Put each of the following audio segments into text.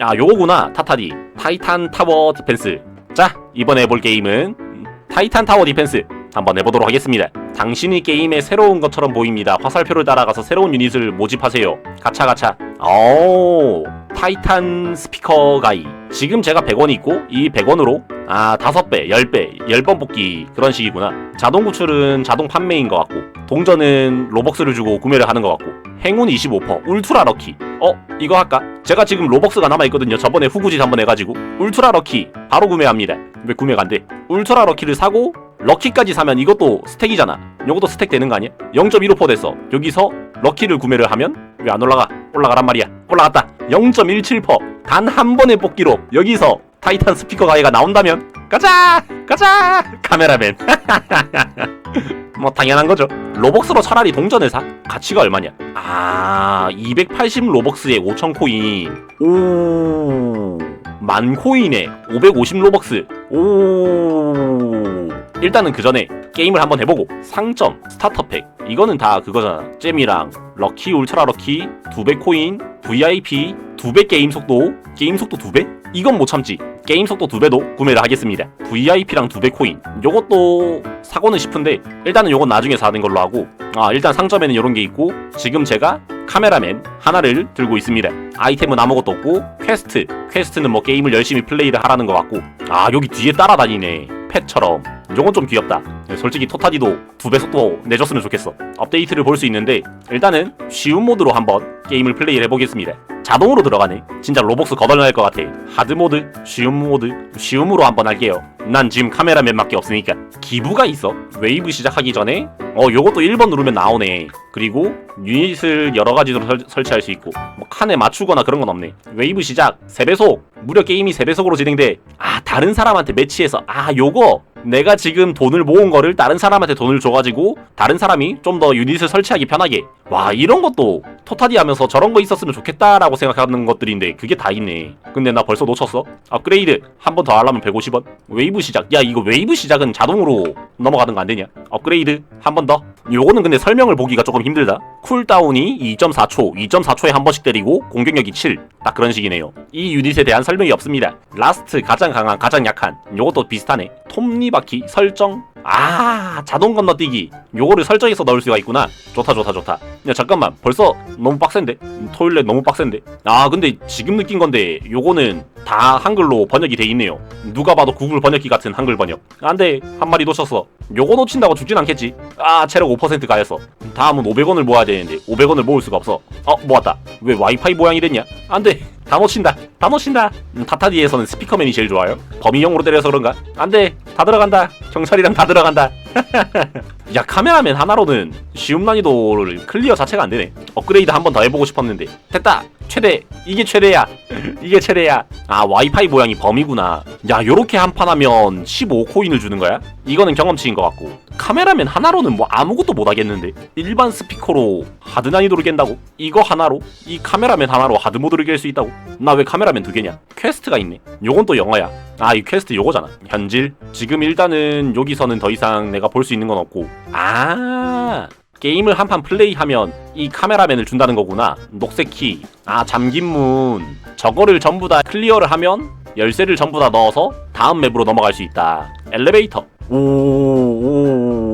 아 요거구나. 타타디. 타이탄 타워 디펜스. 자 이번에 해볼 게임은 타이탄 타워 디펜스. 한번 해보도록 하겠습니다. 당신이 게임에 새로운 것처럼 보입니다. 화살표를 따라가서 새로운 유닛을 모집하세요. 가차 가차. 오 타이탄 스피커 가이. 지금 제가 100원 있고 이 100원으로 아 5배 10배 10번 뽑기 그런 식이구나. 자동 구출은 자동 판매인 것 같고 동전은 로벅스를 주고 구매를 하는 것 같고 행운 25% 울트라 럭키. 어 이거 할까? 제가 지금 로벅스가 남아있거든요. 저번에 후구짓 한번 해가지고. 울트라 럭키 바로 구매합니다. 왜 구매가 안돼? 울트라 럭키를 사고 럭키까지 사면 이것도 스택이잖아. 요것도 스택 되는 거 아니야? 0.15% 됐어. 여기서 럭키를 구매를 하면 왜 안 올라가? 올라가란 말이야. 올라갔다. 0.17%단 한 번의 뽑기로 여기서 타이탄 스피커 가이가 나온다면 가자! 가자! 카메라맨 뭐 당연한 거죠. 로벅스로 차라리 동전을 사? 가치가 얼마냐? 아, 280 로벅스에 5천 코인. 오, 만 코인에 550 로벅스. 오. 일단은 그 전에 게임을 한번 해보고 상점, 스타터팩 이거는 다 그거잖아. 잼이랑 럭키, 울트라 럭키, 두배 코인, VIP, 두배 게임 속도, 게임 속도 두 배? 이건 못 참지. 게임 속도 두 배도 구매를 하겠습니다. VIP랑 두배 코인. 요것도 사고는 싶은데 일단은 요건 나중에 사는 걸로 하고 아 일단 상점에는 요런 게 있고 지금 제가 카메라맨 하나를 들고 있습니다. 아이템은 아무것도 없고 퀘스트. 퀘스트는 뭐 게임을 열심히 플레이를 하라는 것 같고 아 여기 뒤에 따라다니네. 펫처럼. 요건 좀 귀엽다. 네, 솔직히 토타디도 두 배 속도 내줬으면 좋겠어. 업데이트를 볼 수 있는데 일단은 쉬운 모드로 한번 게임을 플레이를 해보겠습니다. 자동으로 들어가네. 진짜 로벅스 거덜날 것 같아. 하드 모드, 쉬운 모드, 쉬움으로 한번 할게요. 난 지금 카메라맨밖에 없으니까. 기부가 있어. 웨이브 시작하기 전에 어 요것도 1번 누르면 나오네. 그리고 유닛을 여러 가지로 설, 설치할 수 있고 뭐 칸에 맞추거나 그런 건 없네. 웨이브 시작 3배속. 무려 게임이 3배속으로 진행돼. 아 다른 사람한테 매치해서 아 요거 내가 지금 돈을 모은 거를 다른 사람한테 돈을 줘가지고 다른 사람이 좀 더 유닛을 설치하기 편하게. 와 이런 것도 토타디 하면서 저런 거 있었으면 좋겠다라고 생각하는 것들인데 그게 다 있네. 근데 나 벌써 놓쳤어? 업그레이드 한 번 더 하려면 150원? 웨이브 시작. 야 이거 웨이브 시작은 자동으로 넘어가는 거 안 되냐? 업그레이드 한 번 더? 요거는 근데 설명을 보기가 조금 힘들다. 쿨다운이 2.4초 2.4초에 한 번씩 때리고 공격력이 7 딱 그런 식이네요. 이 유닛에 대한 설명이 없습니다. 라스트 가장 강한 가장 약한. 요것도 비슷하네 톱니바퀴 설정? 아 자동 건너뛰기. 요거를 설정해서 넣을 수가 있구나. 좋다 좋다 좋다. 야 잠깐만. 벌써 너무 빡센데? 음, 토일렛 너무 빡센데? 아 근데 지금 느낀 건데 요거는 다 한글로 번역이 돼 있네요. 누가 봐도 구글 번역기 같은 한글 번역. 안돼 한 마리 놓쳤어. 요거 놓친다고 죽진 않겠지? 아 체력 5% 가였어 다음은 500원을 모아야 되는데 500원을 모을 수가 없어. 어 모았다. 왜 와이파이 모양이 됐냐? 안돼 다 놓친다. 다 놓친다. 음, 타타디에서는 스피커맨이 제일 좋아요. 범위형으로 때려서 그런가? 안돼. 다 들어간다. 경찰이랑 다 들어간다 야 카메라맨 하나로는 쉬운 난이도를 클리어 자체가 안 되네. 업그레이드 한 번 더 해보고 싶었는데. 됐다. 최대. 이게 최대야. 이게 최대야. 아 와이파이 모양이 범위구나. 야 요렇게 한 판 하면 15코인을 주는 거야? 이거는 경험치인 것 같고. 카메라맨 하나로는 뭐 아무것도 못 하겠는데? 일반 스피커로 하드 난이도를 깬다고? 이거 하나로? 이 카메라맨 하나로 하드 모드를 깰 수 있다고? 나 왜 카메라맨 두 개냐? 퀘스트가 있네. 요건 또 영어야 아 이 퀘스트 요거잖아. 현질. 지금 일단은 여기서는 더 이상 내가 볼 수 있는 건 없고. 아 게임을 한 판 플레이하면 이 카메라맨을 준다는 거구나. 녹색 키아 잠긴 문. 저거를 전부 다 클리어를 하면 열쇠를 전부 다 넣어서 다음 맵으로 넘어갈 수 있다. 엘리베이터. 오오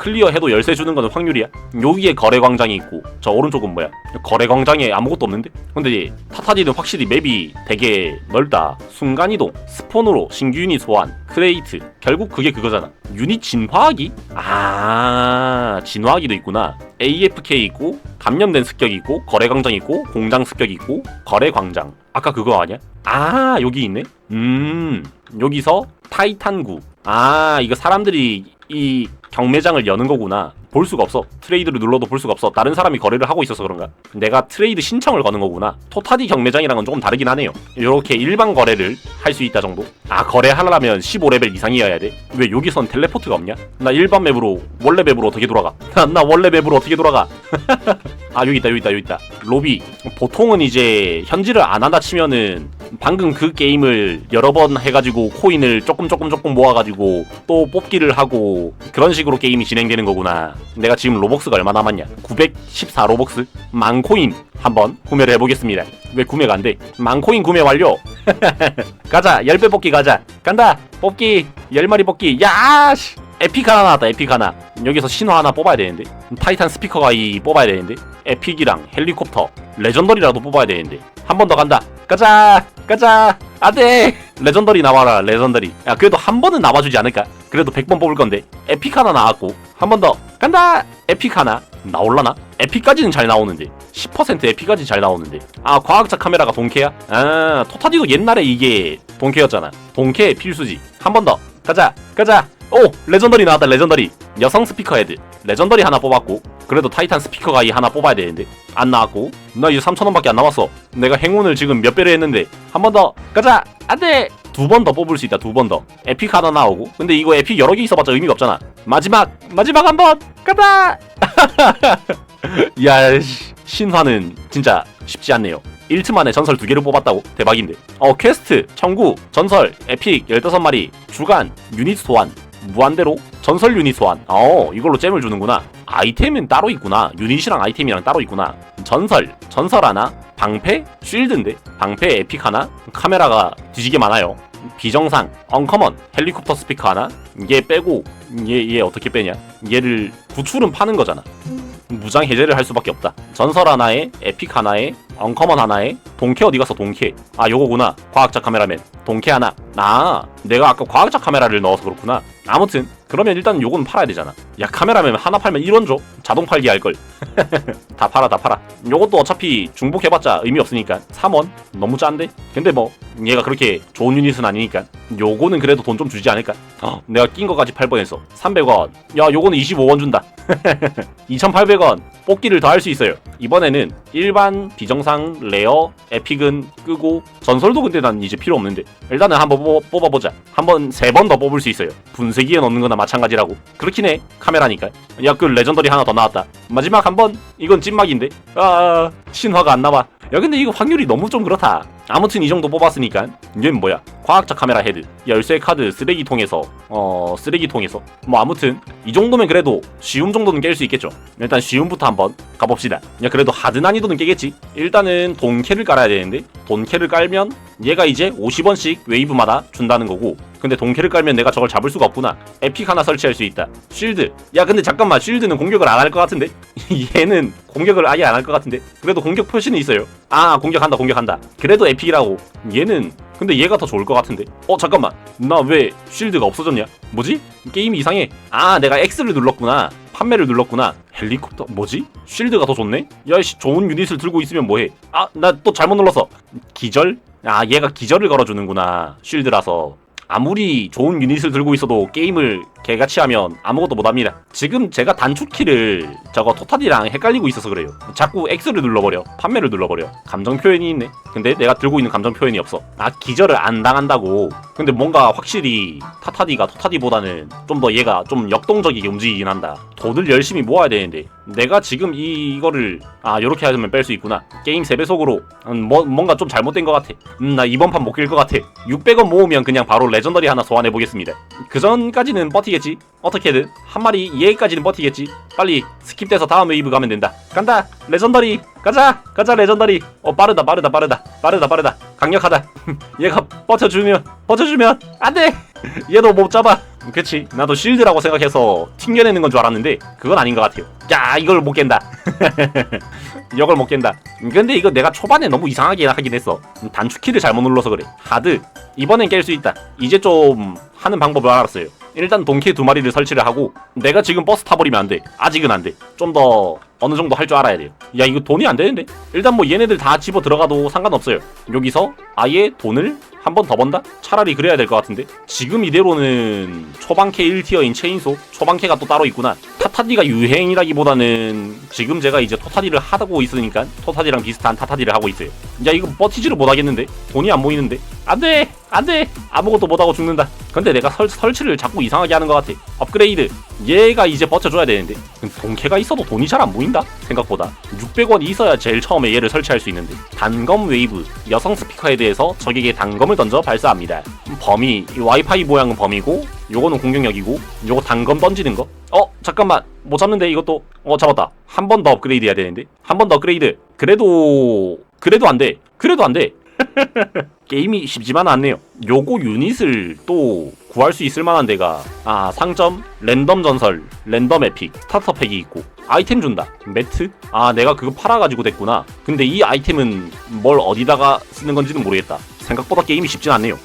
클리어해도 열쇠 주는 거는 확률이야? 여기에 거래 광장이 있고 저 오른쪽은 뭐야? 거래 광장에 아무것도 없는데? 근데 타타디는 확실히 맵이 되게 넓다. 순간 이동 스폰으로 신규 유닛 소환 크레이트. 결국 그게 그거잖아. 유닛 진화하기? 아 진화하기도 있구나. AFK 있고 감염된 습격이 있고 거래 광장 있고 공장 습격이 있고 거래 광장. 아까 그거 아니야? 아 여기 있네? 음 여기서 타이탄구. 아 이거 사람들이 이 경매장을 여는 거구나. 볼 수가 없어. 트레이드를 눌러도 볼 수가 없어. 다른 사람이 거래를 하고 있어서 그런가? 내가 트레이드 신청을 거는 거구나. 토타디 경매장이랑은 조금 다르긴 하네요. 이렇게 일반 거래를 할 수 있다 정도? 아 거래하려면 15레벨 이상이어야 돼 왜 여기선 텔레포트가 없냐? 나 일반 맵으로 원래 맵으로 어떻게 돌아가? 나 원래 맵으로 어떻게 돌아가? 아 여기 있다 여기 있다 여기 있다. 로비. 보통은 이제 현질을 안 한다 치면은 방금 그 게임을 여러 번 해가지고 코인을 조금 조금 조금 모아가지고 또 뽑기를 하고 그런 식 으로 게임이 진행되는 거구나. 내가 지금 로벅스가 얼마 남았냐? 914 로벅스? 만 코인 한번 구매를 해보겠습니다. 왜 구매가 안 돼? 만 코인 구매 완료. 가자 10배 뽑기 가자. 간다 뽑기 10마리 뽑기. 야 씨. 에픽 하나 나왔다 에픽 하나 여기서 신화 하나 뽑아야 되는데 타이탄 스피커가 이 뽑아야 되는데 에픽이랑 헬리콥터 레전더리라도 뽑아야 되는데 한 번 더 간다 가자 가자 안돼 레전더리 나와라 레전더리 야 그래도 한 번은 나와주지 않을까 그래도 100번 뽑을 건데 에픽 하나 나왔고 한 번 더 간다! 에픽 하나 나올라나? 에픽까지는 잘 나오는데 10% 에픽까지 잘 나오는데 아 과학자 카메라가 동캐야? 아 토타디도 옛날에 이게 동캐였잖아. 동캐 필수지. 한 번 더. 가자 가자. 오 레전더리 나왔다 레전더리. 여성 스피커 헤드. 레전더리 하나 뽑았고 그래도 타이탄 스피커 가이 하나 뽑아야 되는데 안 나왔고. 나 이제 3천원밖에 안 남았어. 내가 행운을 지금 몇 배를 했는데 한 번 더. 가자 안돼 두 번 더 뽑을 수 있다 두 번더 에픽 하나 나오고 근데 이거 에픽 여러 개 있어봤자 의미가 없잖아 마지막 마지막 한 번 가자 야 씨, 신화는 진짜 쉽지 않네요 1트 만에 전설 두 개를 뽑았다고? 대박인데. 어, 퀘스트, 청구, 전설, 에픽 15마리, 주간, 유닛 소환, 무한대로, 전설 유닛 소환. 어, 이걸로 잼을 주는구나. 아이템은 따로 있구나. 유닛이랑 아이템이랑 따로 있구나. 전설, 전설 하나, 방패, 쉴드인데? 방패 에픽 하나, 카메라가 뒤지게 많아요. 비정상, 언커먼, 헬리콥터 스피커 하나, 얘 빼고, 얘, 얘 어떻게 빼냐? 얘를 구출은 파는 거잖아. 무장 해제를 할 수밖에 없다. 전설 하나에 에픽 하나에 언커먼 하나에 동캐 어디 갔어 동캐 아 요거구나 과학자 카메라맨 동캐 하나 아 내가 아까 과학자 카메라를 넣어서 그렇구나 아무튼 그러면 일단 요건 팔아야 되잖아. 야 카메라맨 하나 팔면 1원 줘. 자동 팔기 할걸. 다 팔아 다 팔아. 요것도 어차피 중복해봤자 의미 없으니까. 3원? 너무 짠데? 근데 뭐 얘가 그렇게 좋은 유닛은 아니니까. 요거는 그래도 돈 좀 주지 않을까? 어, 내가 낀 거까지 팔 뻔했어. 300원. 야 요거는 25원 준다. 2,800원. 뽑기를 더 할 수 있어요. 이번에는 일반, 비정상, 레어, 에픽은 끄고 전설도 근데 난 이제 필요 없는데. 일단은 한번 뽑- 뽑아보자. 한번 세 번 더 뽑을 수 있어요. 분쇄 기에 넣는 거나 마찬가지라고. 그렇긴 해. 카메라니까. 야그 레전더리 하나 더 나왔다. 마지막 한 번 이건 찐막인데. 아 신화가 안 나와. 야 근데 이거 확률이 너무 좀 그렇다. 아무튼 이 정도 뽑았으니까 얘는 뭐야? 과학자 카메라 헤드, 열쇠 카드 쓰레기통에서 어 쓰레기통에서 뭐 아무튼 이 정도면 그래도 쉬움 정도는 깰 수 있겠죠. 일단 쉬움부터 한번 가봅시다. 야 그래도 하드 난이도는 깨겠지. 일단은 돈캐를 깔아야 되는데 돈캐를 깔면 얘가 이제 50원씩 웨이브마다 준다는 거고. 근데 돈캐를 깔면 내가 저걸 잡을 수가 없구나. 에픽 하나 설치할 수 있다. 쉴드. 야 근데 잠깐만 쉴드는 공격을 안 할 것 같은데? 얘는 공격을 아예 안 할 것 같은데? 그래도 공격 표시는 있어요. 아 공격한다 공격한다. 그래도 에픽 이라고. 얘는 근데 얘가 더 좋을 것 같은데? 어 잠깐만 나 왜 쉴드가 없어졌냐? 뭐지? 게임이 이상해 아 내가 X를 눌렀구나 판매를 눌렀구나 헬리콥터 뭐지? 쉴드가 더 좋네? 야이씨 좋은 유닛을 들고 있으면 뭐해 아 나 또 잘못 눌렀어 기절? 아 얘가 기절을 걸어주는구나 쉴드라서 아무리 좋은 유닛을 들고 있어도 게임을 개같이 하면 아무것도 못합니다. 지금 제가 단축키를 저거 토탈이랑 헷갈리고 있어서 그래요. 자꾸 X를 눌러버려. 판매를 눌러버려. 감정 표현이 있네. 근데 내가 들고 있는 감정 표현이 없어. 아 기절을 안 당한다고. 근데 뭔가 확실히 타타디가 토타디보다는 좀 더 얘가 좀 역동적이게 움직이긴 한다. 돈을 열심히 모아야 되는데 내가 지금 이, 이거를 아 요렇게 하면 뺄 수 있구나. 게임 3배속으로 음, 뭐, 뭔가 좀 잘못된 것 같아. 음, 나 이번 판못깰것 같아. 600원 모으면 그냥 바로 레전더리 하나 소환해 보겠습니다. 그 전까지는 버티 겠지. 어떻게든 한 마리 얘까지는 버티겠지. 빨리 스킵돼서 다음 웨이브 가면 된다. 간다. 레전더리. 가자. 가자 레전더리. 어 빠르다 빠르다 빠르다 빠르다 빠르다. 강력하다. 얘가 버텨주면 버텨주면 안돼. 얘도 못 잡아. 그치 나도 실드라고 생각해서 튕겨내는 건 줄 알았는데 그건 아닌 것 같아요 야 이걸 못 깬다 이걸 못 깬다 근데 이거 내가 초반에 너무 이상하게 하긴 했어 단축키를 잘못 눌러서 그래 하드 이번엔 깰 수 있다 이제 좀 하는 방법을 알았어요 일단 동캐 두 마리를 설치를 하고 내가 지금 버스 타버리면 안 돼. 아직은 안 돼. 좀 더 어느 정도 할 줄 알아야 돼요. 야 이거 돈이 안 되는데? 일단 뭐 얘네들 다 집어 들어가도 상관없어요. 여기서 아예 돈을 한 번 더 번다? 차라리 그래야 될 것 같은데. 지금 이대로는 초반캐 1티어인 체인소 초반캐가 또 따로 있구나. 타타디가 유행이라기보다는 지금 제가 이제 토타디를 하고 있으니까 토타디랑 비슷한 타타디를 하고 있어요. 야 이거 버티지를 못하겠는데? 돈이 안 모이는데? 안돼! 안돼! 아무것도 못하고 죽는다. 근데 내가 설, 설치를 자꾸 이상하게 하는 것 같아. 업그레이드. 얘가 이제 버텨줘야 되는데. 동캐가 있어도 돈이 잘 안 보인다 생각보다. 600원이 있어야 제일 처음에 얘를 설치할 수 있는데. 단검 웨이브 여성 스피커에 대해서 적에게 단검을 던져 발사합니다. 범위 이 와이파이 모양은 범위고 요거는 공격력이고 요거 단검 던지는 거? 어 잠깐만. 못 잡는데 이것도? 어 잡았다. 한 번 더 업그레이드 해야 되는데. 한 번 더 업그레이드. 그래도 그래도 안돼. 그래도 안돼 게임이 쉽지만 않네요. 요거 유닛을 또 구할 수 있을 만한 데가 아 상점, 랜덤 전설, 랜덤 에픽, 스타터 팩이 있고 아이템 준다. 매트? 아 내가 그거 팔아가지고 됐구나. 근데 이 아이템은 뭘 어디다가 쓰는 건지는 모르겠다. 생각보다 게임이 쉽진 않네요.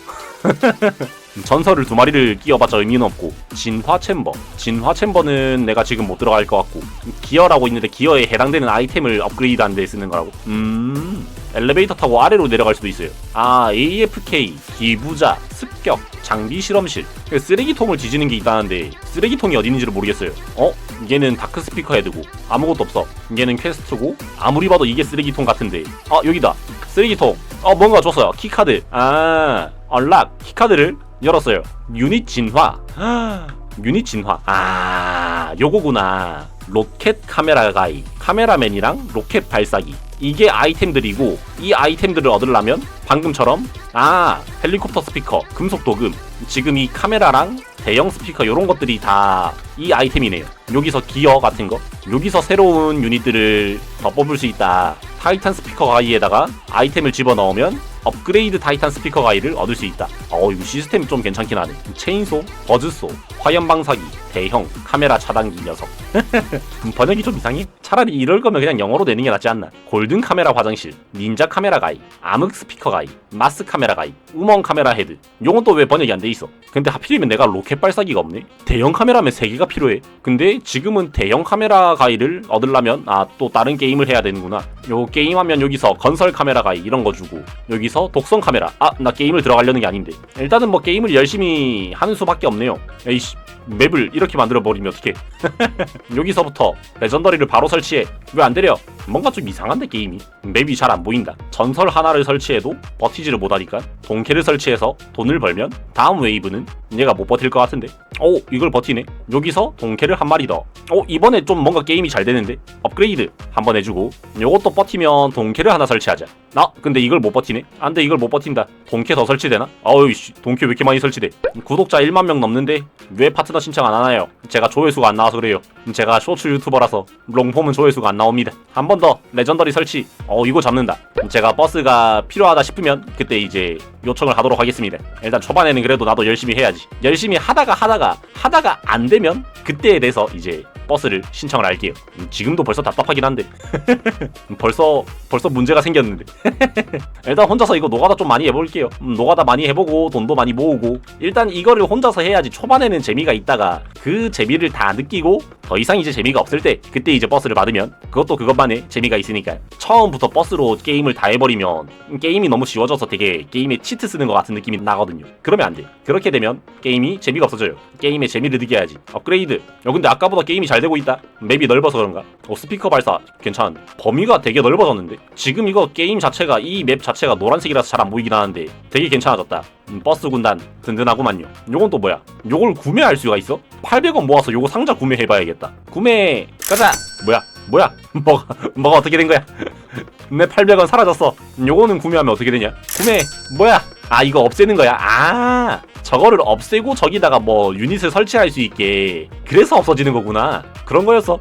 전설을 두 마리를 끼워봤자 의미는 없고 진화 챔버 진화 챔버는 내가 지금 못 들어갈 것 같고 기어라고 있는데 기어에 해당되는 아이템을 업그레이드한 데 쓰는 거라고 음 엘리베이터 타고 아래로 내려갈 수도 있어요. 아 AFK 기부자 습격 장비 실험실. 그 쓰레기통을 뒤지는 게 있다는데 쓰레기통이 어디 있는지를 모르겠어요. 어? 얘는 다크 스피커 헤드고 아무것도 없어. 얘는 퀘스트고 아무리 봐도 이게 쓰레기통 같은데. 아 여기다. 쓰레기통. 어 뭔가 줬어요. 키카드. 아 언락. 키카드를 열었어요. 유닛 진화. 유닛 진화. 아 요거구나. 로켓 카메라 가이 카메라맨이랑 로켓 발사기. 이게 아이템들이고 이 아이템들을 얻으려면 방금처럼 아 헬리콥터 스피커 금속 도금 지금 이 카메라랑 대형 스피커 요런 것들이 다 이 아이템이네요. 여기서 기어 같은 거? 여기서 새로운 유닛들을 더 뽑을 수 있다. 타이탄 스피커 가이에다가 아이템을 집어넣으면 업그레이드 타이탄 스피커 가이를 얻을 수 있다. 어, 이거 시스템이 좀 괜찮긴 하네. 체인소, 버즈소, 화염 방사기, 대형, 카메라 차단기 녀석. 음, 번역이 좀 이상해. 차라리 이럴 거면 그냥 영어로 내는 게 낫지 않나. 골든 카메라 화장실, 닌자 카메라 가이, 암흑 스피커 가이, 마스 카메라 가이, 우먼 카메라 헤드. 요건 또 왜 번역이 안 돼 있어? 근데 하필이면 내가 로켓 발사기가 없네. 대형 카메라면 3개가 필요해. 근데 지금은 대형 카메라 가이를 얻으려면 아 또 다른 게임을 해야 되는구나. 요 게임 하면 여기서 건설 카메라 가이 이런 거 주고 여기서 독성 카메라. 아 나 게임을 들어가려는 게 아닌데. 일단은 뭐 게임을 열심히 하는 수밖에 없네요. 에이씨 맵을 이렇게 만들어 버리면 어떡해. 여기서부터 레전더리를 바로 설치해. 왜 안 되려? 뭔가 좀 이상한데 게임이. 맵이 잘 안 보인다. 전설 하나를 설치해도 버티지를 못하니까 동캐를 설치해서 돈을 벌면 다음 웨이브는 얘가 못 버틸 것 같은데. 오 이걸 버티네. 여기서 동캐를 한 마리 더. 오 이번에 좀 뭔가 게임이 잘 되는데. 업그레이드 한번 해주고 요것도 버티면 동캐를 하나 설치하자. 나 근데 이걸 못 버티네. 안돼 이걸 못 버틴다. 동캐 더 설치되나? 어우 씨 동캐 왜 이렇게 많이 설치돼? 구독자 1만 명 넘는데 왜 파트너 신청 안 하나요? 제가 조회수가 안 나와서 그래요. 제가 쇼츠 유튜버라서 롱폼은 조회수가 안 나옵니다. 한 번 더 레전더리 설치. 어 이거 잡는다. 제가 버스가 필요하다 싶으면 그때 이제 요청을 하도록 하겠습니다. 일단 초반에는 그래도 나도 열심히 해야지. 열심히 하다가 하다가 하다가 안 되면 그때에 대해서 이제 버스를 신청을 할게요. 음, 지금도 벌써 답답하긴 한데 벌써 벌써 문제가 생겼는데 일단 혼자서 이거 노가다 좀 많이 해볼게요. 음, 노가다 많이 해보고 돈도 많이 모으고 일단 이거를 혼자서 해야지 초반에는 재미가 있다가 그 재미를 다 느끼고 더 이상 이제 재미가 없을 때 그때 이제 버스를 받으면 그것도 그것만의 재미가 있으니까 처음부터 버스로 게임을 다 해버리면 게임이 너무 쉬워져서 되게 게임에 치트 쓰는 것 같은 느낌이 나거든요. 그러면 안 돼. 그렇게 되면 게임이 재미가 없어져요. 게임에 재미를 느껴야지. 업그레이드. 야 근데 아까보다 게임이 잘 되고 있다. 맵이 넓어서 그런가? 어 스피커 발사 괜찮은데. 범위가 되게 넓어졌는데. 지금 이거 게임 자체가 이 맵 자체가 노란색이라서 잘 안 보이긴 하는데 되게 괜찮아졌다. 음, 버스 군단 든든하구만요. 요건 또 뭐야? 요걸 구매할 수가 있어? 800원 모아서 요거 상자 구매해봐야겠다. 구매 가자. 뭐야? 뭐야? 뭐가 뭐가 어떻게 된 거야? 내 800원 사라졌어. 요거는 구매하면 어떻게 되냐? 구매 뭐야? 아 이거 없애는 거야. 아 저거를 없애고 저기다가 뭐 유닛을 설치할 수 있게 그래서 없어지는 거구나. 그런 거였어.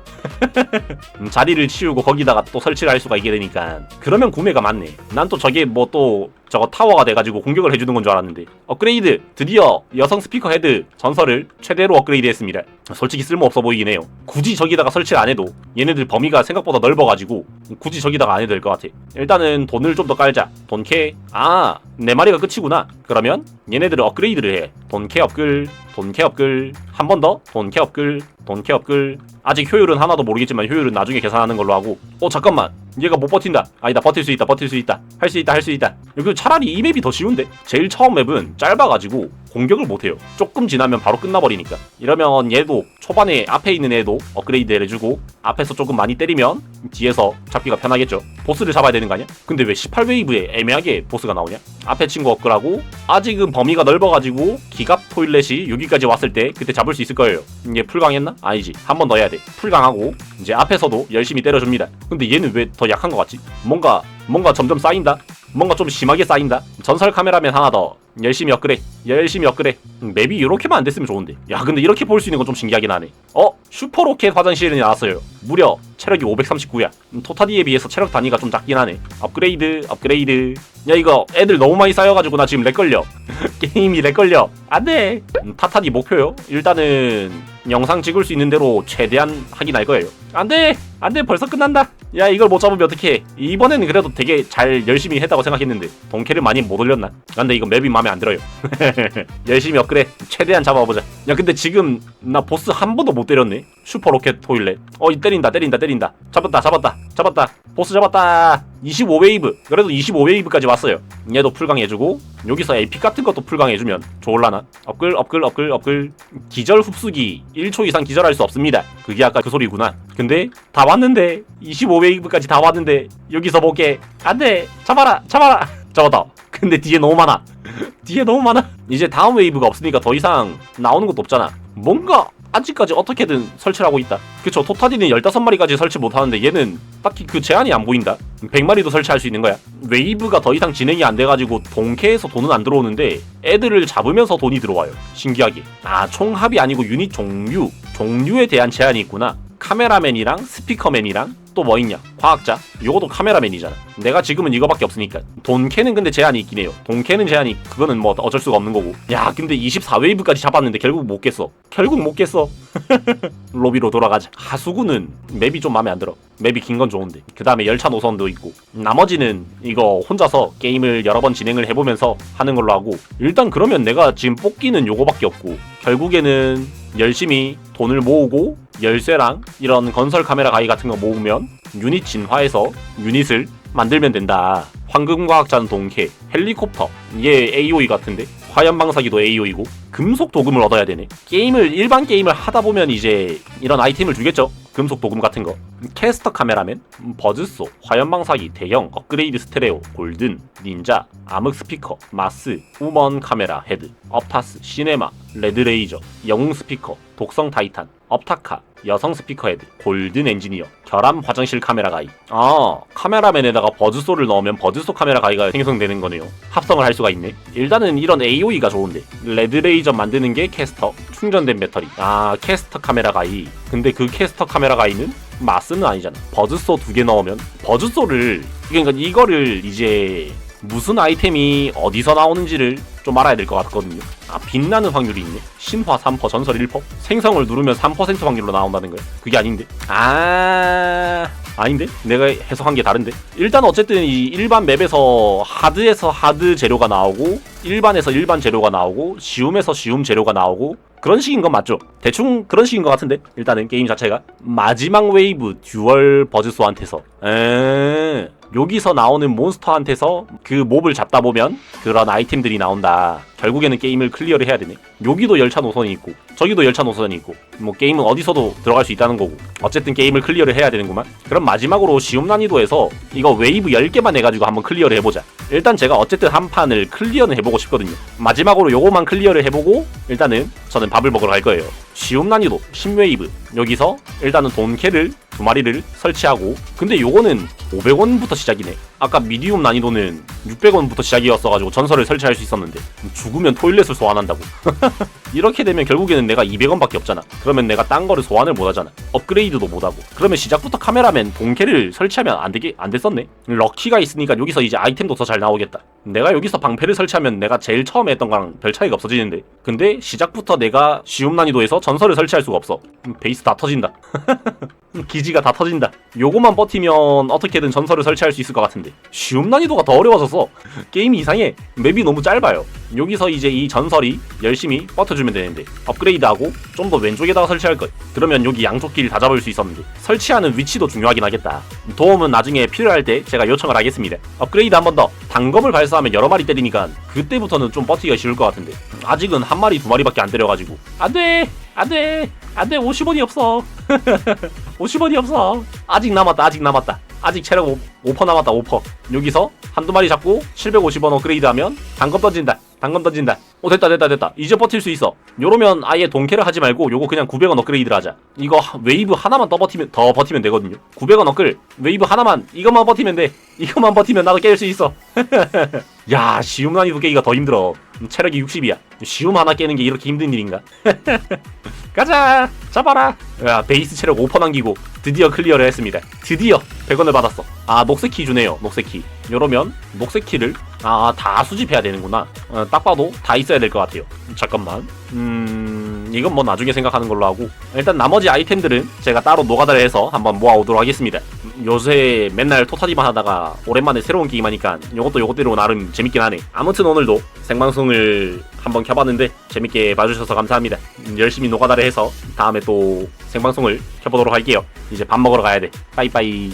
음, 자리를 치우고 거기다가 또 설치를 할 수가 있게 되니까 그러면 구매가 많네. 난 또 저게 뭐 또 저거 타워가 돼가지고 공격을 해주는 건 줄 알았는데 업그레이드 드디어 여성 스피커 헤드 전설을 최대로 업그레이드 했습니다. 솔직히 쓸모 없어 보이긴 해요. 굳이 저기다가 설치 안 해도 얘네들 범위가 생각보다 넓어가지고 굳이 저기다가 안 해도 될 것 같아. 일단은 돈을 좀 더 깔자. 돈캐 아네 마리가 끝이구나. 그러면 얘네들을 업그레이드를 해. 돈캐 업글 돈캐 업글 한 번 더 돈캐 업글 돈케 업글 아직 효율은 하나도 모르겠지만 효율은 나중에 계산하는 걸로 하고 어 잠깐만 얘가 못 버틴다. 아니다 버틸 수 있다 버틸 수 있다. 할 수 있다 할 수 있다. 이거 차라리 이 맵이 더 쉬운데? 제일 처음 맵은 짧아가지고 공격을 못해요 조금 지나면 바로 끝나버리니까 이러면 얘도 초반에 앞에 있는 애도 업그레이드 해주고 앞에서 조금 많이 때리면 뒤에서 잡기가 편하겠죠 보스를 잡아야 되는 거 아니야? 근데 왜 18웨이브에 애매하게 보스가 나오냐? 앞에 친구 업글하고 아직은 범위가 넓어가지고 기갑 토일렛이 여기까지 왔을 때 그때 잡을 수 있을 거예요 이게 풀강했나? 아니지 한 번 더 해야 돼 풀강하고 이제 앞에서도 열심히 때려줍니다 근데 얘는 왜 더 약한 것 같지? 뭔가 뭔가 점점 쌓인다? 뭔가 좀 심하게 쌓인다? 전설 카메라맨 하나 더 열심히 업그레 열심히 업그레 음, 맵이 이렇게만 안 됐으면 좋은데 야 근데 이렇게 볼 수 있는 건 좀 신기하긴 하네 어? 슈퍼로켓 화장실이 나왔어요 무려 체력이 539야. 음, 토타디에 비해서 체력 단위가 좀 작긴 하네. 업그레이드 업그레이드. 야 이거 애들 너무 많이 쌓여가지고 나 지금 렉 걸려. 게임이 렉 걸려. 안돼. 음, 타타디 목표요? 일단은 영상 찍을 수 있는 대로 최대한 확인할 거예요. 안돼! 안돼. 벌써 끝난다. 야 이걸 못 잡으면 어떡해. 이번에는 그래도 되게 잘 열심히 했다고 생각했는데 동캐를 많이 못 올렸나? 근데 이거 맵이 마음에 안 들어요. 열심히 업그레 최대한 잡아보자. 야 근데 지금 나 보스 한 번도 못 때렸네. 슈퍼로켓 토일렛 어이 때 린다 때린다 때린다. 잡았다 잡았다 잡았다. 보스 잡았다. 25웨이브. 그래도 25웨이브까지 왔어요. 얘도 풀강해주고 여기서 에픽 같은 것도 풀강해주면 좋을라나? 업글 업글 업글 업글. 기절 흡수기. 1초 이상 기절할 수 없습니다. 그게 아까 그 소리구나. 근데 다 왔는데 25웨이브까지 다 왔는데 여기서 보게. 안돼. 잡아라 잡아라. 잡았다. 근데 뒤에 너무 많아. 뒤에 너무 많아. 이제 다음 웨이브가 없으니까 더 이상 나오는 것도 없잖아. 뭔가 아직까지 어떻게든 설치를 하고 있다. 그쵸 토타디는 15마리까지 설치 못하는데 얘는 딱히 그 제한이 안 보인다. 100마리도 설치할 수 있는 거야. 웨이브가 더 이상 진행이 안 돼가지고 동캐에서 돈은 안 들어오는데 애들을 잡으면서 돈이 들어와요. 신기하게. 아 총합이 아니고 유닛 종류. 종류에 대한 제한이 있구나 카메라맨이랑 스피커맨이랑 또 뭐 있냐? 과학자. 요것도 카메라맨이잖아. 내가 지금은 이거밖에 없으니까. 돈캐는 근데 제한이 있긴 해요. 돈캐는 제한이 그거는 뭐 어쩔 수가 없는 거고. 야 근데 24웨이브까지 잡았는데 결국 못 깼어. 결국 못 깼어. 로비로 돌아가자. 하수구는 맵이 좀 마음에 안 들어. 맵이 긴 건 좋은데. 그 다음에 열차 노선도 있고. 나머지는 이거 혼자서 게임을 여러 번 진행을 해보면서 하는 걸로 하고. 일단 그러면 내가 지금 뽑기는 요거밖에 없고. 결국에는 열심히 돈을 모으고 열쇠랑 이런 건설 카메라 가위 같은 거 모으면 유닛 진화해서 유닛을 만들면 된다. 황금과학자는 동캐, 헬리콥터, 얘 AOE 같은데 화염 방사기도 AOE고 금속 도금을 얻어야 되네. 게임을 일반 게임을 하다 보면 이제 이런 아이템을 주겠죠. 금속 도금 같은 거. 캐스터 카메라맨, 버즈소, 화염 방사기, 대형, 업그레이드 스테레오, 골든, 닌자, 암흑 스피커, 마스, 우먼 카메라 헤드, 업타스, 시네마, 레드 레이저, 영웅 스피커, 독성 타이탄, 업타카, 여성 스피커 헤드, 골든 엔지니어, 결함 화장실 카메라 가이. 아, 카메라맨에다가 버즈소를 넣으면 버즈소 카메라 가이가 생성되는 거네요. 합성을 할 수가 있네. 일단은 이런 AOE가 좋은데. 레드레이저 만드는 게 캐스터, 충전된 배터리. 아, 캐스터 카메라 가이. 근데 그 캐스터 카메라 가이는 마스는 아니잖아. 버즈소 두 개 넣으면 버즈소를 그러니까 이거를 이제 무슨 아이템이 어디서 나오는지를 좀 알아야 될 것 같거든요. 아, 빛나는 확률이 있네. 신화 3%, 전설 1%? 생성을 누르면 3% 확률로 나온다는 거야. 그게 아닌데? 아, 아닌데? 내가 해석한 게 다른데? 일단 어쨌든 이 일반 맵에서 하드에서 하드 재료가 나오고, 일반에서 일반 재료가 나오고, 쉬움에서 쉬움 재료가 나오고, 그런 식인 건 맞죠? 대충 그런 식인 것 같은데? 일단은 게임 자체가. 마지막 웨이브 듀얼 버즈소한테서. 에 여기서 나오는 몬스터한테서 그 몹을 잡다 보면 그런 아이템들이 나온다. 결국에는 게임을 클리어를 해야 되네. 여기도 열차 노선이 있고, 저기도 열차 노선이 있고, 뭐 게임은 어디서도 들어갈 수 있다는 거고. 어쨌든 게임을 클리어를 해야 되는구만. 그럼 마지막으로 쉬움 난이도에서 이거 웨이브 10개만 해가지고 한번 클리어를 해보자. 일단 제가 어쨌든 한 판을 클리어는 해보고 싶거든요. 마지막으로 요거만 클리어를 해보고 일단은 저는 밥을 먹으러 갈 거예요. 쉬움 난이도 10웨이브 여기서 일단은 돈캐를 두 마리를 설치하고 근데 요거는 500원부터 시작이네 아까 미디움 난이도는 600원부터 시작이었어가지고 전설을 설치할 수 있었는데 죽으면 토일렛을 소환한다고. 이렇게 되면 결국에는 내가 200원밖에 없잖아. 그러면 내가 딴 거를 소환을 못하잖아. 업그레이드도 못하고. 그러면 시작부터 카메라맨 본캐를 설치하면 안 되게 안 됐었네. 럭키가 있으니까 여기서 이제 아이템도 더 잘 나오겠다. 내가 여기서 방패를 설치하면 내가 제일 처음에 했던 거랑 별 차이가 없어지는데. 근데 시작부터 내가 쉬움 난이도에서 전설을 설치할 수가 없어. 음, 베이스 다 터진다 기지가 다 터진다. 요거만 버티면 어떻게든 전설을 설치할 수 있을 것 같은데 쉬움 난이도가 더 어려워져서 게임이 이상해. 맵이 너무 짧아요. 여기서 이제 이 전설이 열심히 버텨주면 되는데 업그레이드하고 좀 더 왼쪽에다가 설치할 것. 그러면 여기 양쪽 길 다 잡을 수 있었는데 설치하는 위치도 중요하긴 하겠다. 도움은 나중에 필요할 때 제가 요청을 하겠습니다. 업그레이드 한 번 더. 단검을 발사하면 여러 마리 때리니까 그때부터는 좀 버티기가 쉬울 것 같은데 아직은 한 마리 두 마리밖에 안 때려가지고 안돼 안돼 안돼 50원이 없어 50원이 없어. 아직 남았다 아직 남았다. 아직 체력 5, 5% 남았다 5% 여기서 한두 마리 잡고 750원 업그레이드 하면 단검 던진다 단검 던진다. 오 됐다 됐다 됐다. 이제 버틸 수 있어. 요러면 아예 동캐를 하지 말고 요거 그냥 900원 업그레이드를 하자. 이거 하- 웨이브 하나만 더 버티면 더 버티면 되거든요. 900원 업글 웨이브 하나만 이것만 버티면 돼. 이것만 버티면 나도 깰수 있어. 야 쉬움 난이도 깨기가 더 힘들어. 체력이 60이야. 쉬움 하나 깨는 게 이렇게 힘든 일인가 가자! 잡아라! 야 베이스 체력 5% 남기고 드디어 클리어를 했습니다. 드디어 100원을 받았어. 아 녹색 키 주네요 녹색 키. 요러면 녹색 키를 아 다 수집해야 되는구나. 어, 딱 봐도 다 있어야 될 것 같아요. 잠깐만. 음 이건 뭐 나중에 생각하는 걸로 하고. 일단 나머지 아이템들은 제가 따로 노가다를 해서 한번 모아오도록 하겠습니다. 요새 맨날 토타디만 하다가 오랜만에 새로운 게임 하니까 요것도 요것대로 나름 재밌긴 하네. 아무튼 오늘도 생방송을 한번 켜봤는데 재밌게 봐주셔서 감사합니다. 음, 열심히 노가다를 해서 다음에 또 생방송을 켜보도록 할게요. 이제 밥 먹으러 가야 돼. 빠이빠이